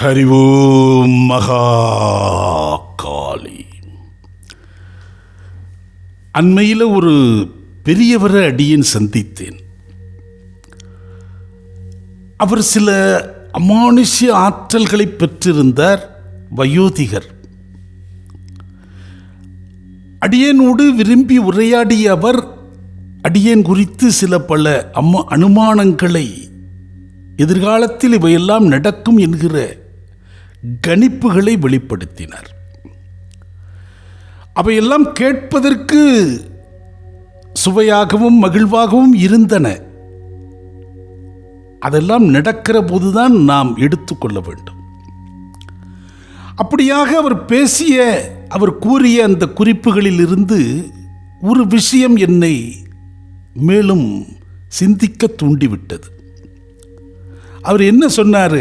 ஹரி ஓம் மகா காளி அண்மையில் ஒரு பெரியவரை அடியேன் சந்தித்தேன். அவர் சில அமானுஷ்ய ஆற்றல்களை பெற்றிருந்தார் வயோதிகர். அடியனோடு விரும்பி உரையாடிய அவர் அடியன் குறித்து சில பல அம்ம அனுமானங்களை எதிர்காலத்தில் இவையெல்லாம் நடக்கும் என்கிற கணிப்புகளை வெளிப்படுத்தினார். அவையெல்லாம் கேட்பதற்கு சுவையாகவும் மகிழ்வாகவும் இருந்தன. அதெல்லாம் நடக்கிற போதுதான் நாம் எடுத்துக்கொள்ள வேண்டும். அப்படியாக அவர் பேசிய அவர் கூறிய அந்த குறிப்புகளில் இருந்து ஒரு விஷயம் என்னை மேலும் சிந்திக்க தூண்டிவிட்டது. அவர் என்ன சொன்னார்?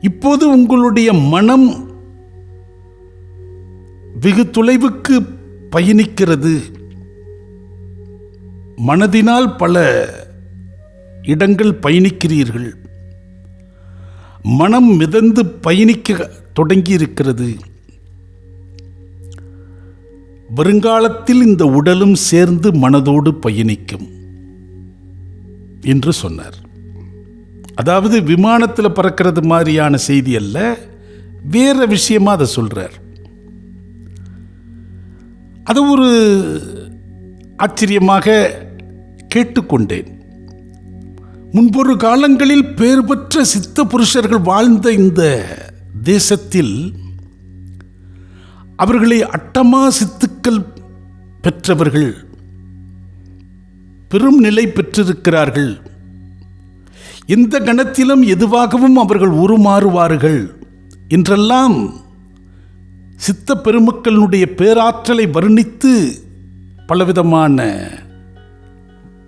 இப்போது உங்களுடைய மனம் வெகு தொலைவுக்கு பயணிக்கிறது. மனதினால் பல இடங்கள் பயணிக்கிறீர்கள். மனம் மிதந்து பயணிக்க தொடங்கி இருக்கிறது வருங்காலத்தில் இந்த உடலும் சேர்ந்து மனதோடு பயணிக்கும் என்று சொன்னார். அதாவது விமானத்தில் பறக்கிறது மாதிரியான செய்தி அல்ல வேற விஷயமா அதை சொல்கிறார் அது ஒரு ஆச்சரியமாக கேட்டுக்கொண்டேன். முன்பொரு காலங்களில் பேர் பெற்ற சித்த புருஷர்கள் வாழ்ந்த இந்த தேசத்தில் அவர்களை அட்டமா சித்துக்கள் பெற்றவர்கள் பெரும் நிலை பெற்றிருக்கிறார்கள். எந்த கணத்திலும் எதுவாகவும் அவர்கள் உருமாறுவார்கள். என்றெல்லாம் சித்த பெருமக்களினுடைய பேராற்றலை வர்ணித்து பலவிதமான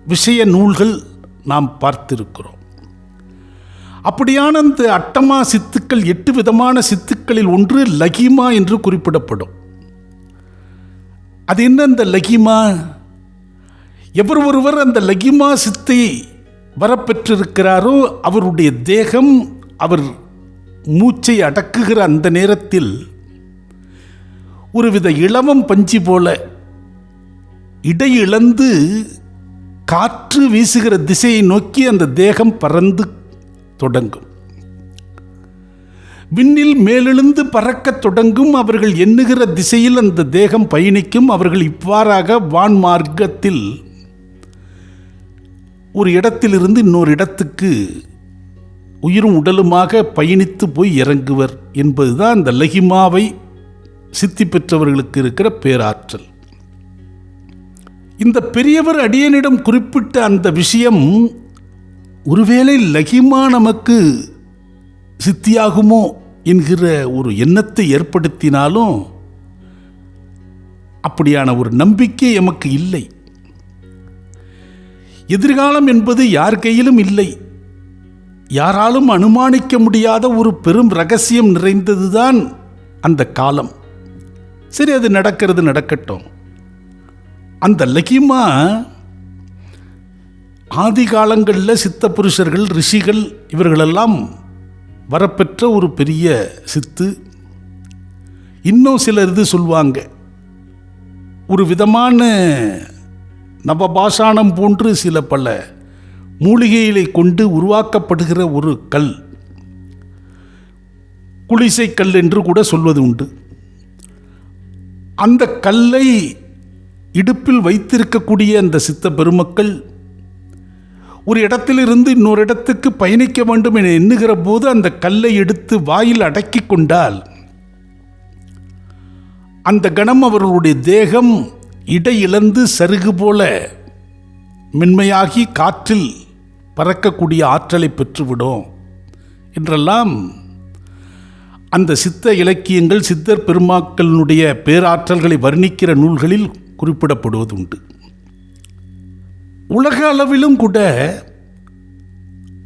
விஷய நூல்கள் நாம் பார்த்திருக்கிறோம். அப்படியான அந்த அட்டமா சித்துக்கள் எட்டு விதமான சித்துக்களில் ஒன்று லகிமா என்று குறிப்பிடப்படும். அது என்ன அந்த லகிமா? எவர் ஒருவர் அந்த லகிமா சித்தை வரப்பெற்றிருக்கிறாரோ அவருடைய தேகம் அவர் மூச்சை அடக்குகிற அந்த நேரத்தில் ஒருவித இளவம் பஞ்சு போல இடையிழந்து காற்று வீசுகிற திசையை நோக்கி அந்த தேகம் பறந்து தொடங்கும். விண்ணில் மேலெழுந்து பறக்கத் தொடங்கும் அவர்கள் எண்ணுகிற திசையில் அந்த தேகம் பயணிக்கும் அவர்கள் இவ்வாறாக வான் மார்க்கத்தில் ஒரு இடத்திலிருந்து இன்னொரு இடத்துக்கு உயிரும் உடலுமாக பயணித்து போய் இறங்குவர் என்பதுதான் அந்த லஹிமாவை சித்தி பெற்றவர்களுக்கு இருக்கிற பேராற்றல். இந்த பெரியவர் அடியனிடம் குறிப்பிட்ட அந்த விஷயம் ஒருவேளை லகிமா நமக்கு சித்தியாகுமோ என்கிற ஒரு எண்ணத்தை ஏற்படுத்தினாலும் அப்படியான ஒரு நம்பிக்கை எமக்கு இல்லை. எதிர்காலம் என்பது யார் கையிலும் இல்லை. யாராலும் அனுமானிக்க முடியாத ஒரு பெரும் ரகசியம் நிறைந்ததுதான் அந்த காலம். சரி அது நடக்கிறது நடக்கட்டும். அந்த லகிமா ஆதி காலங்களில் சித்த புருஷர்கள் ரிஷிகள் இவர்களெல்லாம் வரப்பெற்ற ஒரு பெரிய சித்து. இன்னும் சிலர் இது சொல்லுவாங்க ஒரு விதமான நவபாஷாணம் போன்று சில பல மூலிகைகளை கொண்டு உருவாக்கப்படுகிற ஒரு கல். குளிசை கல் என்று கூட சொல்வது உண்டு. அந்த கல்லை இடுப்பில் வைத்திருக்கக்கூடிய அந்த சித்த பெருமக்கள் ஒரு இடத்திலிருந்து இன்னொரு இடத்துக்கு பயணிக்க வேண்டும் என எண்ணுகிற போது அந்த கல்லை எடுத்து வாயில் அடக்கி கொண்டால் அந்த கணம் அவர்களுடைய தேகம் இடையிழந்து சருகு போல மென்மையாகி காற்றில் பறக்கக்கூடிய ஆற்றலை பெற்றுவிடும் என்றெல்லாம் அந்த சித்த இலக்கியங்கள் சித்தர் பெருமாக்களினுடைய பேராற்றல்களை வர்ணிக்கிற நூல்களில் குறிப்பிடப்படுவது உண்டு உலக அளவிலும் கூட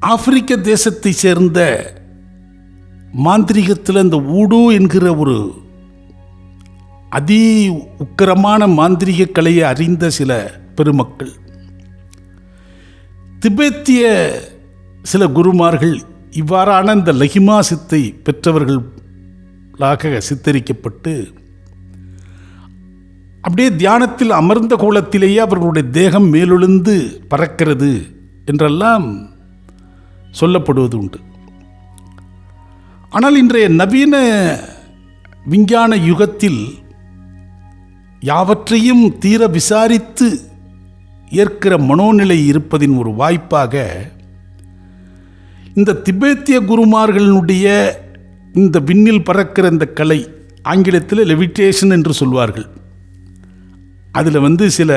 ஆப்பிரிக்க தேசத்தை சேர்ந்த மாந்திரிகத்தில் அந்த ஊடு என்கிற ஒரு அதி உக்கிரமான மாந்திரிக கலையை அறிந்த சில பெருமக்கள். திபெத்திய சில குருமார்கள் இவ்வாறான இந்த லஹிமா சித்தை பெற்றவர்களாக சித்தரிக்கப்பட்டு அப்படியே தியானத்தில் அமர்ந்த கோலத்திலேயே அவர்களுடைய தேகம் மேலொழுந்து பறக்கிறது என்றெல்லாம் சொல்லப்படுவது உண்டு. ஆனால் இன்றைய நவீன விஞ்ஞான யுகத்தில் யாவற்றையும் தீர விசாரித்து ஏற்கிற மனோநிலை இருப்பதின் ஒரு வாய்ப்பாக இந்த திபேத்திய குருமார்களினுடைய இந்த விண்ணில் பறக்கிற இந்த கலை ஆங்கிலத்தில் லெவிட்டேஷன் என்று சொல்வார்கள். அதில் வந்து சில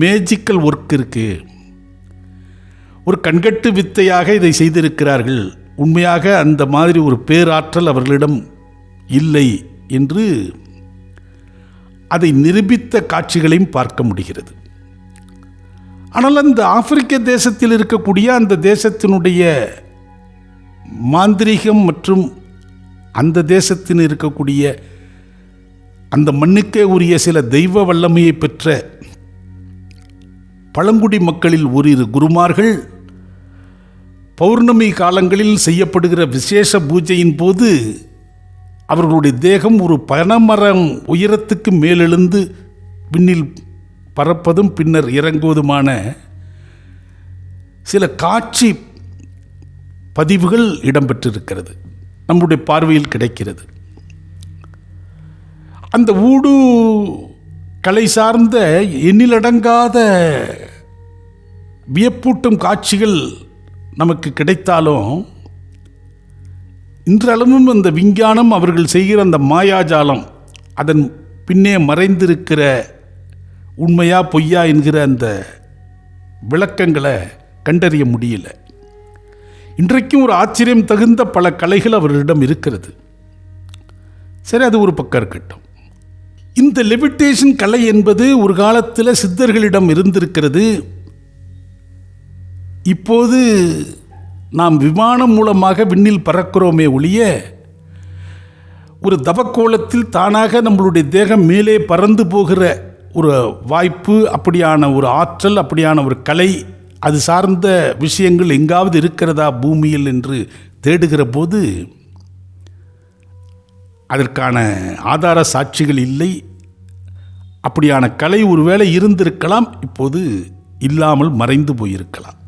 மேஜிக்கல் ஒர்க் இருக்குது ஒரு கண்கட்டு வித்தையாக இதை செய்திருக்கிறார்கள். உண்மையாக அந்த மாதிரி ஒரு பேராற்றல் அவர்களிடம் இல்லை என்று அதை நிரூபித்த காட்சிகளையும் பார்க்க முடிகிறது. ஆனால் அந்த ஆப்பிரிக்க தேசத்தில் இருக்கக்கூடிய அந்த தேசத்தினுடைய மாந்திரிகம் மற்றும் அந்த தேசத்தில் இருக்கக்கூடிய அந்த மண்ணுக்கே உரிய சில தெய்வ வல்லமையை பெற்ற பழங்குடி மக்களில் ஓரிரு குருமார்கள் பௌர்ணமி காலங்களில் செய்யப்படுகிற விசேஷ பூஜையின் போது அவர்களுடைய தேகம் ஒரு பனமரம் உயரத்துக்கு மேலெழுந்து விண்ணில் பறப்பதும் பின்னர் இறங்குவதுமான சில காட்சி பதிவுகள் இடம்பெற்றிருக்கிறது. நம்முடைய பார்வையில் கிடைக்கிறது. அந்த ஊடு கலை சார்ந்த எண்ணிலடங்காத வியப்பூட்டும் காட்சிகள் நமக்கு கிடைத்தாலும் இன்றளவும் அந்த விஞ்ஞானம் அவர்கள் செய்கிற அந்த மாயாஜாலம் அதன் பின்னே மறைந்திருக்கிற உண்மையா பொய்யா என்கிற அந்த விளக்கங்களை கண்டறிய முடியல. இன்றைக்கும் ஒரு ஆச்சரியம் தகுந்த பல கலைகள் அவர்களிடம் இருக்கிறது. சரி அது ஒரு பக்கம் இருக்கட்டும். இந்த லெவிட்டேஷன் கலை என்பது ஒரு காலத்தில் சித்தர்களிடம் இருந்திருக்கிறது. இப்போது நாம் விமானம் மூலமாக விண்ணில் பறக்கிறோமே ஒழிய ஒரு தவக்கோலத்தில் தானாக நம்மளுடைய தேகம் மேலே பறந்து போகிற ஒரு வாய்ப்பு அப்படியான ஒரு ஆற்றல் அப்படியான ஒரு கலை அது சார்ந்த விஷயங்கள் எங்காவது இருக்கிறதா பூமியில் என்று தேடுகிற போது அதற்கான ஆதார சாட்சிகள் இல்லை. அப்படியான கலை ஒருவேளை இருந்திருக்கலாம் இப்போது இல்லாமல் மறைந்து போயிருக்கலாம்.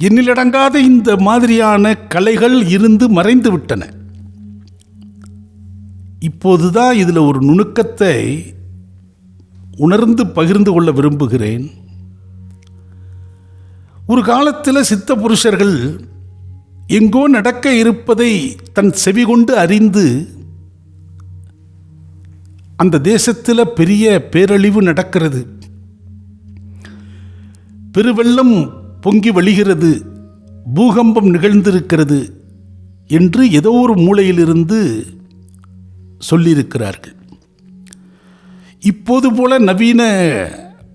எண்ணிலடங்காத இந்த மாதிரியான கலைகள் இருந்து மறைந்து விட்டன இப்போதுதான் இதில் ஒரு நுணுக்கத்தை உணர்ந்து பகிர்ந்து கொள்ள விரும்புகிறேன். ஒரு காலத்தில் சித்த புருஷர்கள் எங்கோ நடக்க இருப்பதை தன் செவி கொண்டு அறிந்து அந்த தேசத்தில் பெரிய பேரழிவு நடக்கிறது. பெருவெள்ளம் பொங்கி வழிகிறது பூகம்பம் நிகழ்ந்திருக்கிறது என்று ஏதோ ஒரு மூலையிலிருந்து சொல்லியிருக்கிறார்கள். இப்போது போல நவீன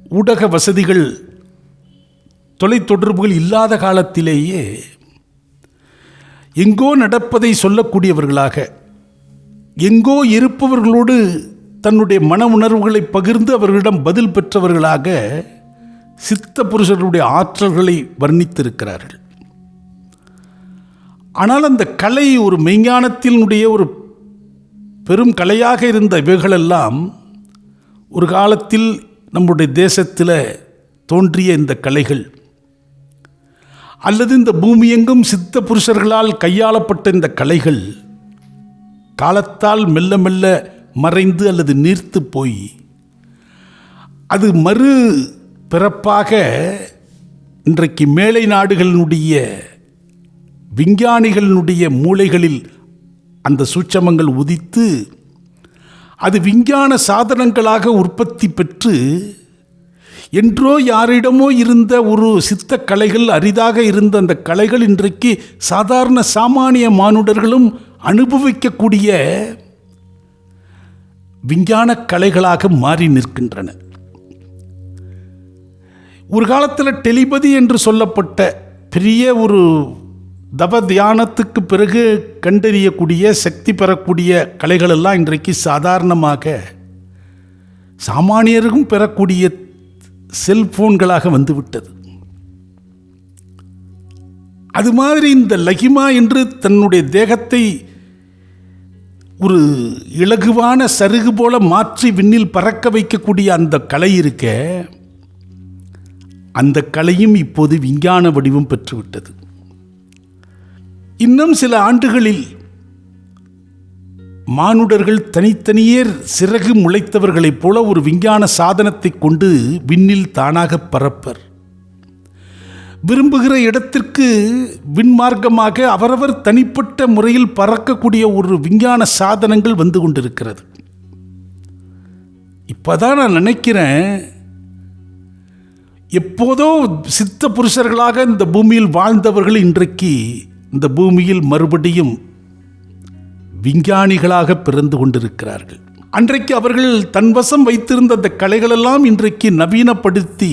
ஊடக வசதிகள் தொலைத்தொடர்புகள் இல்லாத காலத்திலேயே எங்கோ நடப்பதை சொல்லக்கூடியவர்களாக எங்கோ இருப்பவர்களோடு தன்னுடைய மன உணர்வுகளை பகிர்ந்து அவர்களிடம் பதில் பெற்றவர்களாக சித்த புருஷர்களுடைய ஆற்றல்களை வர்ணித்திருக்கிறார்கள். ஆனால் அந்த கலை ஒரு மெய்ஞானத்தினுடைய ஒரு பெரும் கலையாக இருந்த இவைகளெல்லாம் ஒரு காலத்தில் நம்முடைய தேசத்தில் தோன்றிய இந்த கலைகள். அல்லது இந்த பூமியெங்கும் சித்த புருஷர்களால் கையாளப்பட்ட இந்த கலைகள் காலத்தால் மெல்ல மெல்ல மறைந்து அல்லது நீர்த்து போய் அது மறு பிறப்பாக இன்றைக்கு மேலை நாடுகளினுடைய விஞ்ஞானிகளினுடைய மூளைகளில் அந்த சூட்சமங்கள் உதித்து அது விஞ்ஞான சாதனங்களாக உற்பத்தி பெற்று என்றோ யாரிடமோ இருந்த ஒரு சித்த கலைகள் அரிதாக இருந்த அந்த கலைகள் இன்றைக்கு சாதாரண சாமானிய மானுடர்களும் அனுபவிக்கக்கூடிய விஞ்ஞான கலைகளாக மாறி நிற்கின்றன. ஒரு காலத்தில் டெலிபதி என்று சொல்லப்பட்ட பெரிய ஒரு தப தியானத்துக்கு பிறகு கண்டறியக்கூடிய சக்தி பெறக்கூடிய கலைகளெல்லாம் இன்றைக்கு சாதாரணமாக சாமானியருக்கும் பெறக்கூடிய செல்போன்களாக வந்துவிட்டது. அது மாதிரி இந்த லகிமா என்று தன்னுடைய தேகத்தை ஒரு இலகுவான சருகு போல மாற்றி விண்ணில் பறக்க வைக்கக்கூடிய அந்த கலை இருக்க அந்த கலையும் இப்போது விஞ்ஞான வடிவம் பெற்றுவிட்டது. இன்னும் சில ஆண்டுகளில் மானுடர்கள் தனித்தனியே சிறகு முளைத்தவர்களைப் போல ஒரு விஞ்ஞான சாதனத்தை கொண்டு விண்ணில் தானாக பறப்பர். விரும்புகிற இடத்திற்கு விண்மார்க்கமாக அவரவர் தனிப்பட்ட முறையில் பறக்கக்கூடிய ஒரு விஞ்ஞான சாதனங்கள் வந்து கொண்டிருக்கிறது. இப்போதான் நான் நினைக்கிறேன் எப்போதோ சித்த புருஷர்களாக இந்த பூமியில் வாழ்ந்தவர்கள் இன்றைக்கு இந்த பூமியில் மறுபடியும் விஞ்ஞானிகளாக பிறந்து கொண்டிருக்கிறார்கள். அன்றைக்கு அவர்கள் தன்வசம் வைத்திருந்த அந்த கலைகளெல்லாம் இன்றைக்கு நவீனப்படுத்தி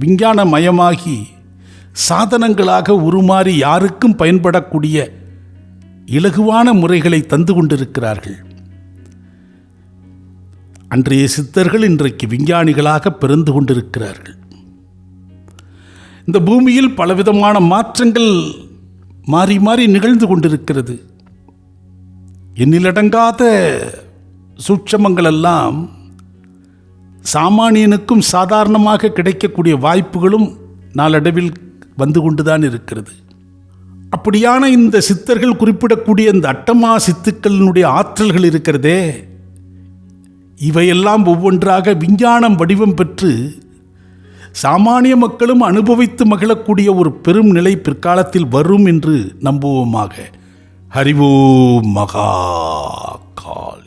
விஞ்ஞானமயமாகி சாதனங்களாக உருமாறி யாருக்கும் பயன்படக்கூடிய இலகுவான முறைகளை தந்து கொண்டிருக்கிறார்கள். அன்றைய சித்தர்கள் இன்றைக்கு விஞ்ஞானிகளாக பிறந்து கொண்டிருக்கிறார்கள். இந்த பூமியில் பலவிதமான மாற்றங்கள் மாறி மாறி நிகழ்ந்து கொண்டிருக்கிறது. எண்ணிலடங்காத சூட்சமங்கள் எல்லாம் சாமானியனுக்கும் சாதாரணமாக கிடைக்கக்கூடிய வாய்ப்புகளும் நாளடைவில் வந்து கொண்டுதான் இருக்கிறது. அப்படியான இந்த சித்தர்கள் குறிப்பிடக்கூடிய இந்த அட்டமா சித்துக்களினுடைய ஆற்றல்கள் இருக்கிறதே இவையெல்லாம் ஒவ்வொன்றாக விஞ்ஞானம் வடிவம் பெற்று சாமானிய மக்களும் அனுபவித்து மகிழக்கூடிய ஒரு பெரும் நிலை பிற்காலத்தில் வரும் என்று நம்புவோமாக. ஹரிவோம் மகா கால்